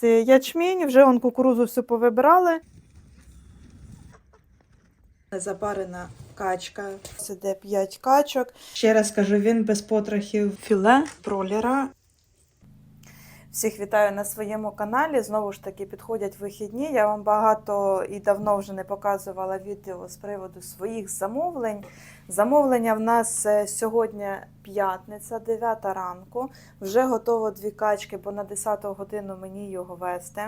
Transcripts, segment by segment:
ось е, ячмінь, вже он кукурузу всю повибирали. Запарена качка. Сиде 5 качок. Ще раз кажу, він без потрохів філе бролера. Всіх вітаю на своєму каналі. Знову ж таки підходять вихідні. Я вам багато і давно вже не показувала відео з приводу своїх замовлень. Замовлення в нас е, сьогодні п'ятниця, 9 ранку. Вже готово дві качки, бо на 10 годину мені його вести.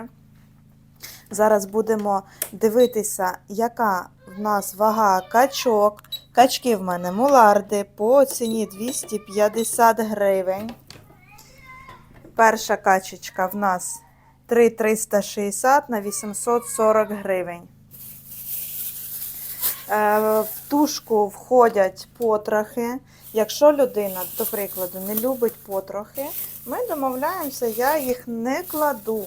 Зараз будемо дивитися, яка в нас вага качок. Качки в мене муларди по ціні 250 гривень. Перша качечка в нас 3,360 на 840 гривень. Е, В тушку входять потрохи. Якщо людина, до прикладу, не любить потрохи, ми домовляємося, я їх не кладу.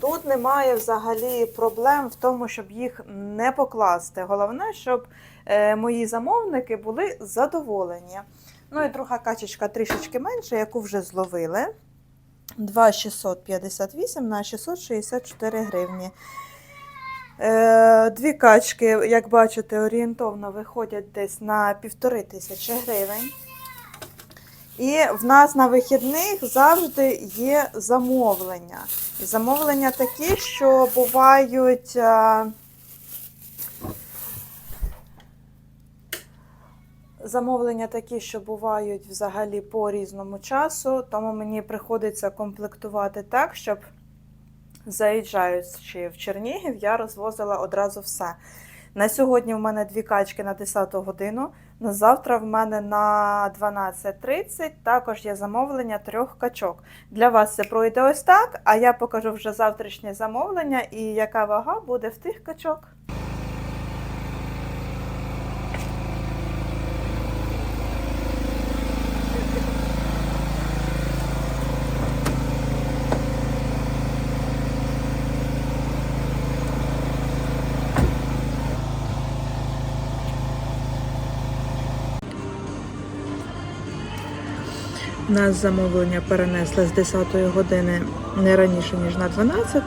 Тут немає взагалі проблем в тому, щоб їх не покласти. Головне, щоб е, мої замовники були задоволені. Ну і друга качечка трішечки менша, яку вже зловили. 2,658 на 664 гривні. Е, Дві качки, як бачите, орієнтовно виходять десь на півтори тисячі гривень. І в нас на вихідних завжди є замовлення. Замовлення такі, що бувають. Замовлення такі, що бувають взагалі по різному часу, тому мені приходиться комплектувати так, щоб заїжджаючи в Чернігів, я розвозила одразу все. На сьогодні в мене дві качки на 10 годину. На завтра в мене на 12.30 також є замовлення трьох качок. Для вас це пройде ось так, а я покажу вже завтрашнє замовлення і яка вага буде в тих качок. Нас замовлення перенесли з 10 години не раніше, ніж на 12.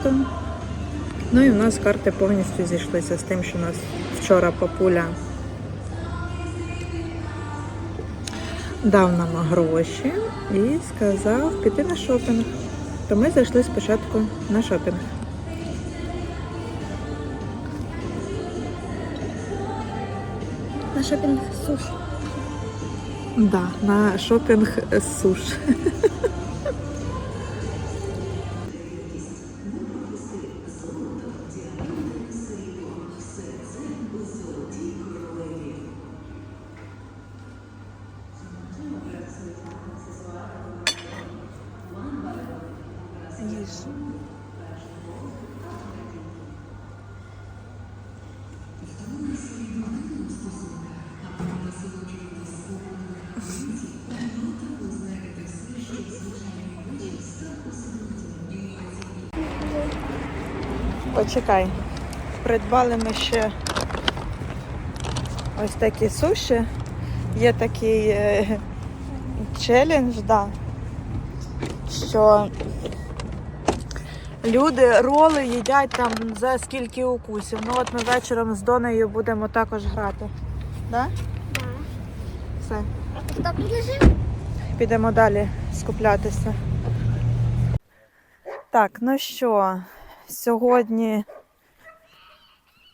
Ну і в нас карти повністю зійшлися з тим, що нас вчора папуля дав нам гроші і сказав піти на шопінг. То ми зайшли спочатку на шопінг. На шопінг суш. Да, на шопінг суш. Почекай. Придбали ми ще ось такі суші. Є такий е, челендж, да, що люди роли їдять там за скільки укусів. Ну от ми вечором з Донею будемо також грати. Да? Все. Хто тут? Підемо далі скуплятися. Так, ну що, сьогодні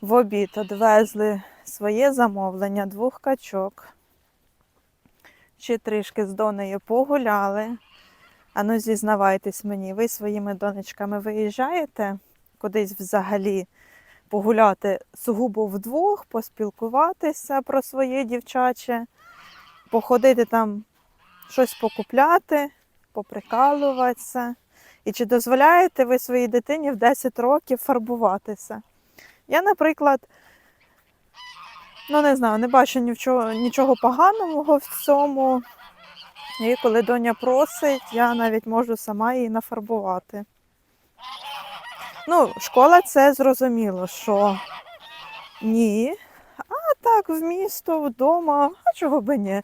в обід одвезли своє замовлення двох качок. Ще трішки з донею погуляли. Ану, зізнавайтесь мені, ви своїми донечками виїжджаєте кудись взагалі погуляти сугубо вдвох, поспілкуватися про своє дівчаче, походити там щось покупляти, поприкалуватися. І чи дозволяєте ви своїй дитині в 10 років фарбуватися? Я, наприклад, ну не знаю, не бачу нічого, нічого поганого в цьому. І коли доня просить, я навіть можу сама її нафарбувати. Ну, школа це зрозуміло, що ні. А так, в місто, вдома, а чого би ні?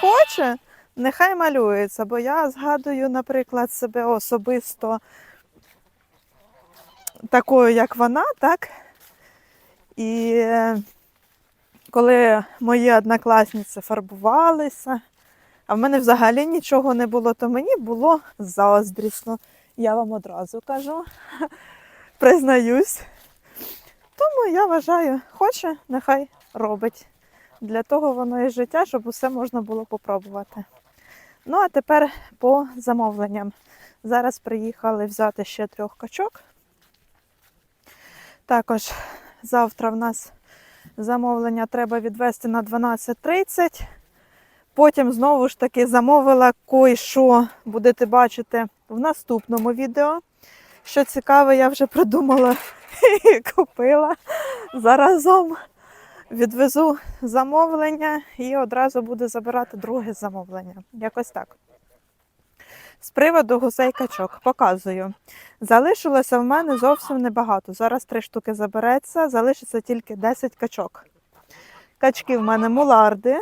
Хоче, нехай малюється, бо я згадую, наприклад, себе особисто такою, як вона, так? І е, коли мої однокласниці фарбувалися, а в мене взагалі нічого не було, то мені було заздрісно. Я вам одразу кажу, признаюсь. Тому я вважаю, хоче, нехай робить. Для того воно і життя, щоб усе можна було попробувати. Ну, а тепер по замовленням. Зараз приїхали взяти ще трьох качок. Також завтра в нас замовлення треба відвести на 12.30. Потім знову ж таки замовила кой-що будете бачити в наступному відео. Що цікаве, я вже придумала і купила заразом. Відвезу замовлення і одразу буду забирати друге замовлення. Якось так. З приводу гусей качок показую. Залишилося в мене зовсім небагато. Зараз три штуки забереться, залишиться тільки 10 качок. Качки в мене муларди.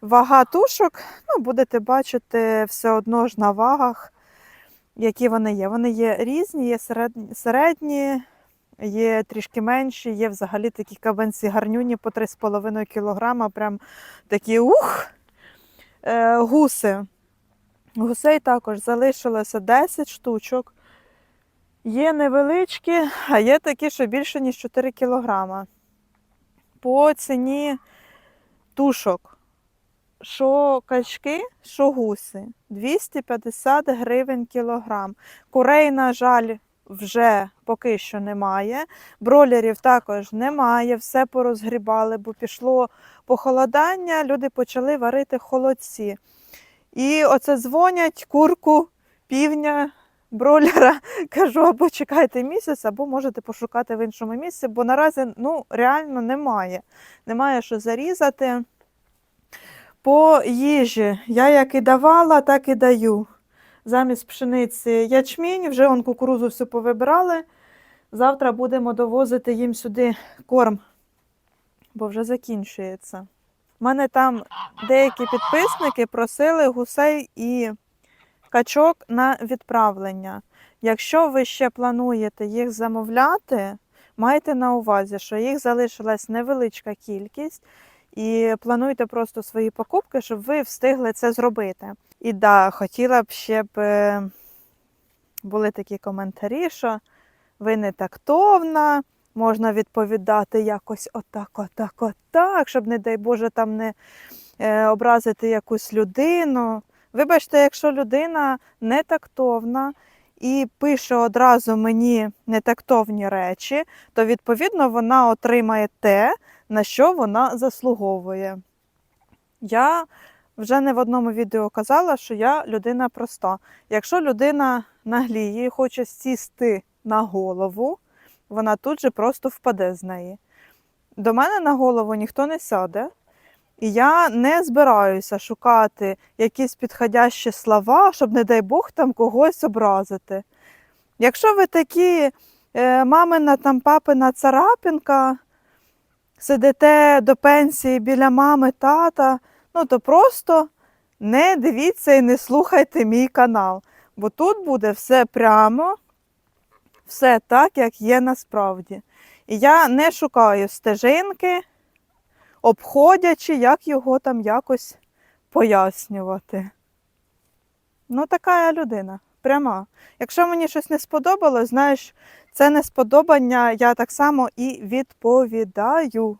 Вага тушок, ну, будете бачити все одно ж на вагах, які вони є. Вони є різні, є середні, середні є трішки менші, є взагалі такі кабанці гарнюні по 3,5 кг, прям такі ух! Е, гуси. Гусей також залишилося 10 штучок. Є невеличкі, а є такі, що більше, ніж 4 кг. По ціні тушок. Що качки, що гуси. 250 гривень кілограм. Курей, на жаль, вже поки що немає. Бролерів також немає, все порозгрібали, бо пішло похолодання, люди почали варити холодці. І оце дзвонять курку, півня, бролера. Кажу, або чекайте місяць, або можете пошукати в іншому місці, бо наразі ну, реально немає. Немає що зарізати. По їжі я як і давала, так і даю. Замість пшениці ячмінь, вже он кукурузу всю повибирали. Завтра будемо довозити їм сюди корм, бо вже закінчується. У мене там деякі підписники просили гусей і качок на відправлення. Якщо ви ще плануєте їх замовляти, майте на увазі, що їх залишилась невеличка кількість, і плануйте просто свої покупки, щоб ви встигли це зробити. І да, хотіла б ще б е, були такі коментарі, що ви не тактовна, можна відповідати якось отак, отак, отак, щоб, не дай Боже, там не е, образити якусь людину. Вибачте, якщо людина не тактовна і пише одразу мені нетактовні речі, то відповідно вона отримає те, на що вона заслуговує. Я вже не в одному відео казала, що я людина проста. Якщо людина нагліє і хоче сісти на голову, вона тут же просто впаде з неї. До мене на голову ніхто не сяде, і я не збираюся шукати якісь підходящі слова, щоб, не дай Бог, там когось образити. Якщо ви такі е, мамина там папина царапінка, сидите до пенсії біля мами, тата, ну то просто не дивіться і не слухайте мій канал. Бо тут буде все прямо, все так, як є насправді. І я не шукаю стежинки, обходячи, як його там якось пояснювати. Ну, така я людина, пряма. Якщо мені щось не сподобалось, знаєш, це несподобання я так само і відповідаю.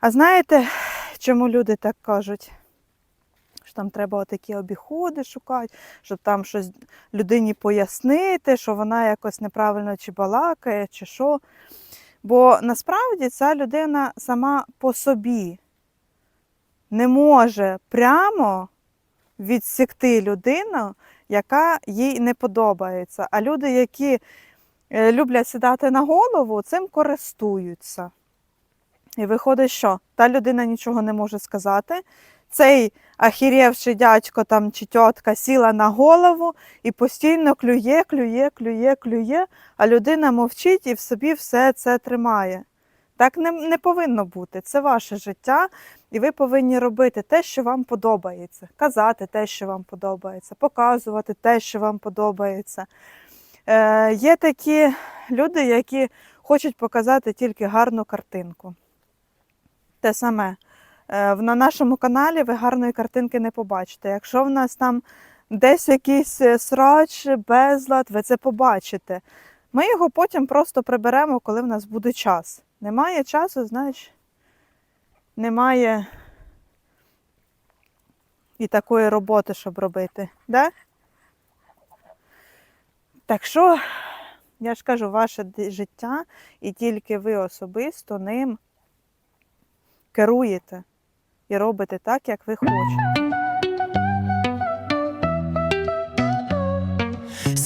А знаєте, чому люди так кажуть? Що там треба отакі обіходи шукати, щоб там щось людині пояснити, що вона якось неправильно чи балакає, чи що. Бо насправді ця людина сама по собі не може прямо відсікти людину, яка їй не подобається. А люди, які е, люблять сідати на голову, цим користуються. І виходить, що та людина нічого не може сказати. Цей ахірєвший дядько там чи тітка сіла на голову і постійно клює, клює, клює, клює, а людина мовчить і в собі все це тримає. Так не, не повинно бути. Це ваше життя, і ви повинні робити те, що вам подобається, казати те, що вам подобається, показувати те, що вам подобається. Е, є такі люди, які хочуть показати тільки гарну картинку. Те саме. Е, на нашому каналі ви гарної картинки не побачите. Якщо в нас там десь якийсь е, срач, безлад, ви це побачите. Ми його потім просто приберемо, коли в нас буде час. Немає часу, значить, немає і такої роботи, щоб робити. Да? Так що, я ж кажу, ваше життя, і тільки ви особисто ним керуєте і робите так, як ви хочете.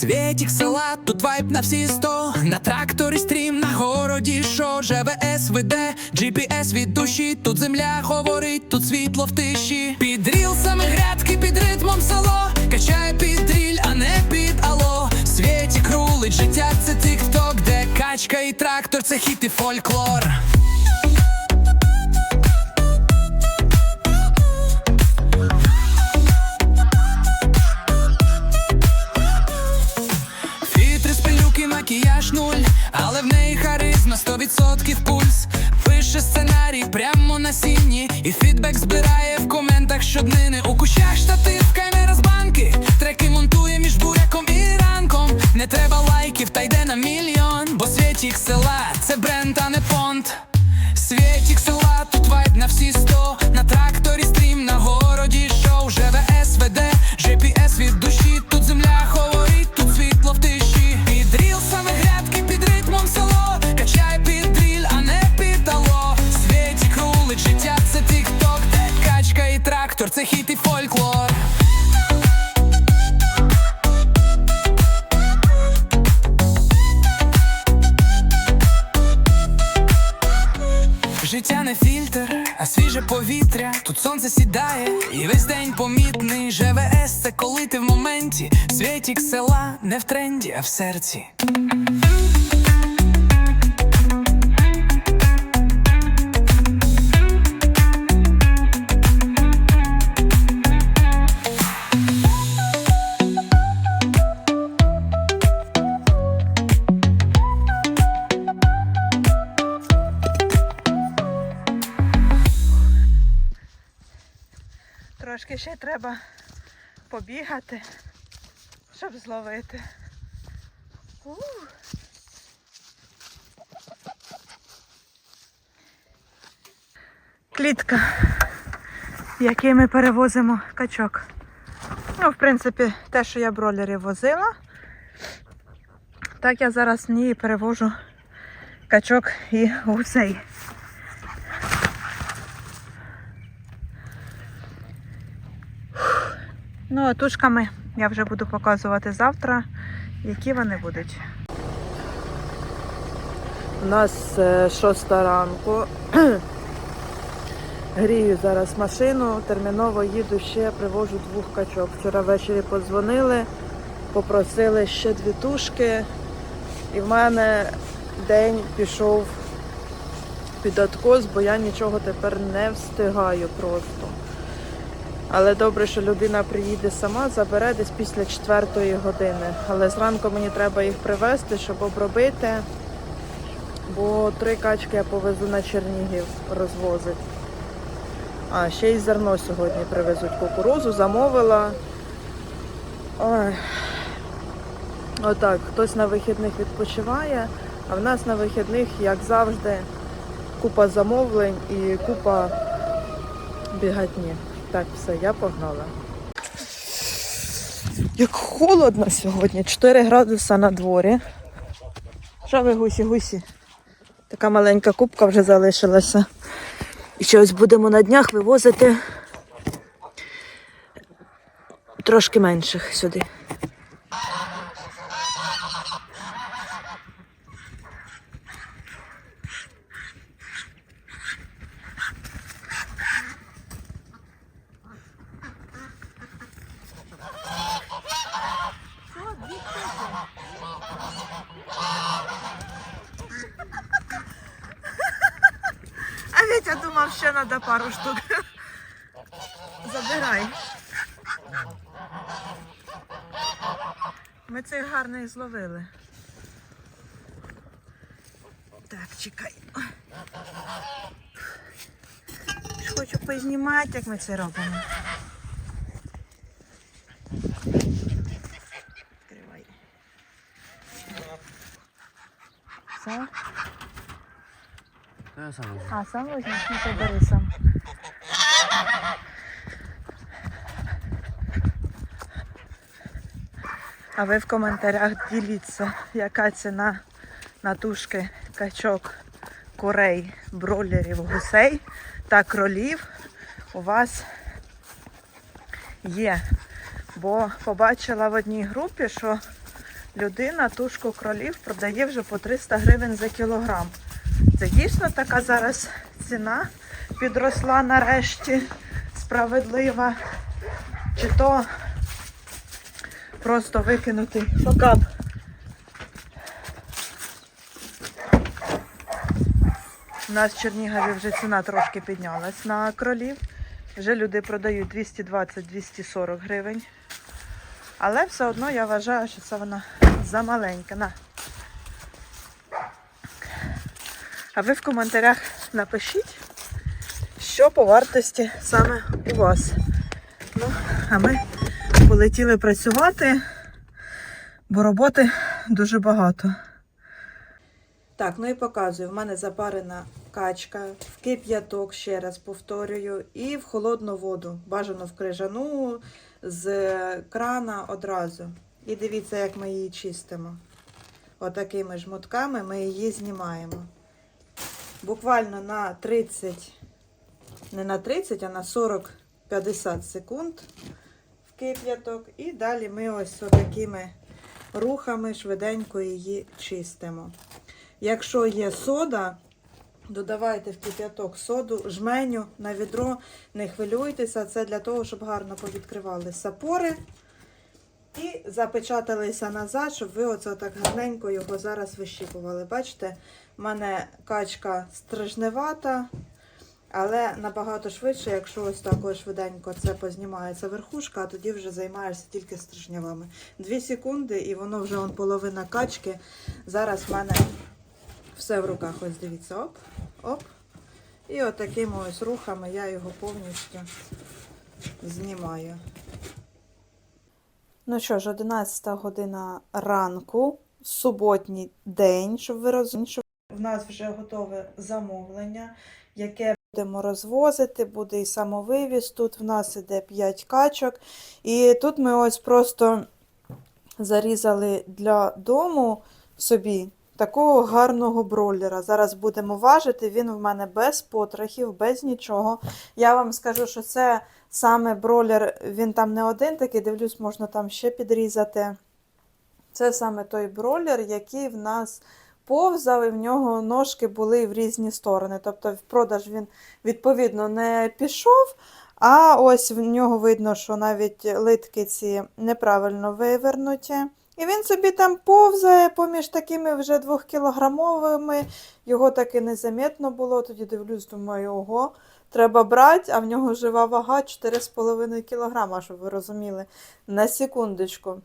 Світік села, тут вайб на всі сто. На тракторі стрім, на городі шо ЖВС веде, GPS від душі, тут земля говорить, тут світло в тиші Під рілсами грядки, під ритмом село Качає під дріль, а не під ало Світік рулить, життя це тік-ток, де качка і трактор, це хіт і фольклор макіяж нуль, але в неї харизма 100% пульс. Пише сценарій прямо на сіні, і фідбек збирає в коментах щоднини. У кущах штатив, камера з банки, треки монтує між буряком і ранком. Не треба це хіт і фольклор Життя не фільтр, а свіже повітря. Тут сонце сідає, і весь день помітний. ЖВС це коли ти в моменті. Світік села не в тренді, а в серці. Трошки ще треба побігати, щоб зловити. Ух. Клітка, в якій ми перевозимо качок. Ну, в принципі, те, що я бролерів возила, так я зараз в ній перевожу качок і гусей. Ну, а тушками я вже буду показувати завтра, які вони будуть. У нас е, шоста ранку. Грію зараз машину, терміново їду ще, привожу двох качок. Вчора ввечері подзвонили, попросили ще дві тушки. І в мене день пішов під откос, бо я нічого тепер не встигаю просто. Але добре, що людина приїде сама, забере десь після четвертої години. Але зранку мені треба їх привезти, щоб обробити. Бо три качки я повезу на Чернігів розвозить. А, ще й зерно сьогодні привезуть кукурузу, замовила. Ой. Отак, хтось на вихідних відпочиває, а в нас на вихідних, як завжди, купа замовлень і купа бігатні. Так, все, я погнала. Як холодно сьогодні, 4 градуса на дворі. Що ви гусі, гусі? Така маленька кубка вже залишилася. І щось будемо на днях вивозити трошки менших сюди. Ще треба пару штук. Забирай. Ми цих гарних зловили. Так, чекай. Хочу познімати, як ми це робимо. Відкривай. Все? А, сам возьмеш, ну то сам. А ви в коментарях діліться, яка ціна на тушки качок, курей, бройлерів, гусей та кролів у вас є. Бо побачила в одній групі, що людина тушку кролів продає вже по 300 гривень за кілограм. Це дійсно така зараз ціна підросла нарешті справедлива. Чи то просто викинути факап. У нас в Чернігові вже ціна трошки піднялась на кролів. Вже люди продають 220-240 гривень. Але все одно я вважаю, що це вона замаленька. На. А ви в коментарях напишіть, що по вартості саме у вас. Ну, а ми полетіли працювати, бо роботи дуже багато. Так, ну і показую. В мене запарена качка, в кип'яток, ще раз повторюю, і в холодну воду. Бажано в крижану з крана одразу. І дивіться, як ми її чистимо. Отакими жмутками ми її знімаємо. Буквально на 30, не на 30, а на 40-50 секунд в кип'яток. І далі ми ось отакими рухами швиденько її чистимо. Якщо є сода, додавайте в кип'яток соду, жменю на відро, не хвилюйтеся, це для того, щоб гарно повідкривали сапори і запечаталися назад, щоб ви оце так гарненько його зараз вищіпували. Бачите, в мене качка стражневата, але набагато швидше, якщо ось так ось швиденько це познімається верхушка, а тоді вже займаєшся тільки стражнявами. Дві секунди і воно вже он, половина качки. Зараз в мене все в руках. Ось дивіться, оп, оп. І от такими ось рухами я його повністю знімаю. Ну що ж, 11 година ранку, суботній день, щоб ви розуміли, в нас вже готове замовлення, яке будемо розвозити, буде і самовивіз. Тут в нас іде 5 качок. І тут ми ось просто зарізали для дому собі такого гарного бройлера. Зараз будемо важити. Він в мене без потрохів, без нічого. Я вам скажу, що це саме бройлер, він там не один такий, дивлюсь, можна там ще підрізати. Це саме той бройлер, який в нас повзав, і в нього ножки були в різні сторони. Тобто в продаж він, відповідно, не пішов. А ось в нього видно, що навіть литки ці неправильно вивернуті. І він собі там повзає поміж такими вже двохкілограмовими. Його так і незамітно було. Тоді дивлюсь, думаю, ого, треба брати, а в нього жива вага 4,5 кг, щоб ви розуміли, на секундочку.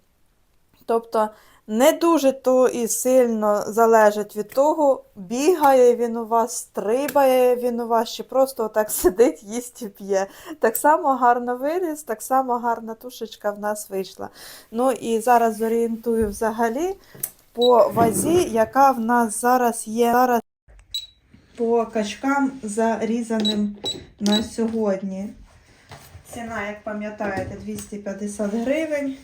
Тобто не дуже то і сильно залежить від того, бігає він у вас, стрибає він у вас, чи просто отак сидить, їсть і п'є. Так само гарно виріс, так само гарна тушечка в нас вийшла. Ну і зараз зорієнтую взагалі по вазі, яка в нас зараз є. Зараз по качкам зарізаним на сьогодні. Ціна, як пам'ятаєте, 250 гривень.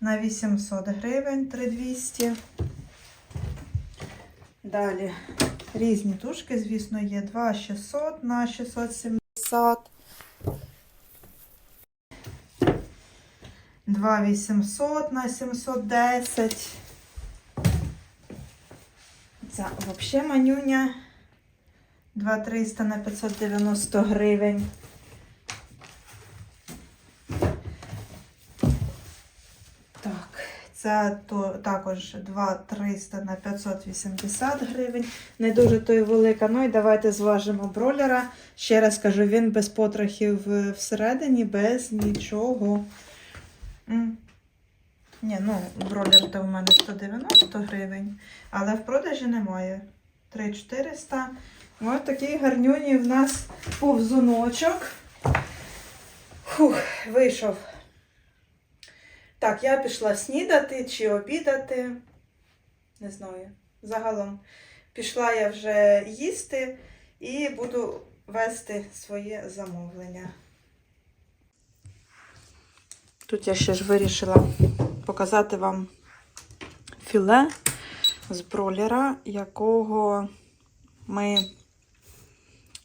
На 800 гривень 3200. Далі різні тушки, звісно, є 2600 на 670. 2800 на 710. Це взагалі манюня. 2300 на 590 гривень. Так, Це то, також 2300 на 580 гривень. Не дуже то й велика. Ну і давайте зважимо бролера. Ще раз кажу, він без потрохів е, всередині, без нічого. Ні, ну, бролер то в мене 190 гривень, але в продажі немає. 3400. Ось такий гарнюній в нас повзуночок. Фух, вийшов. Так, я пішла снідати чи обідати. Не знаю. Загалом пішла я вже їсти і буду вести своє замовлення. Тут я ще ж вирішила показати вам філе з бролера, якого ми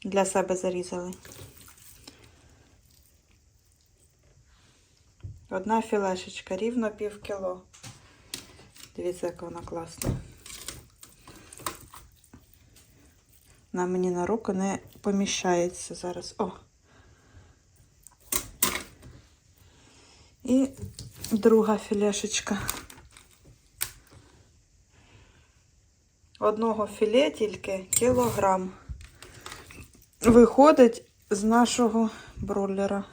для себе зарізали. Одна філешечка, рівно пів кіло. Дивіться, яка вона класна. Вона мені на руку не поміщається зараз. О! І друга філешечка. Одного філе тільки кілограм. Виходить з нашого бройлера.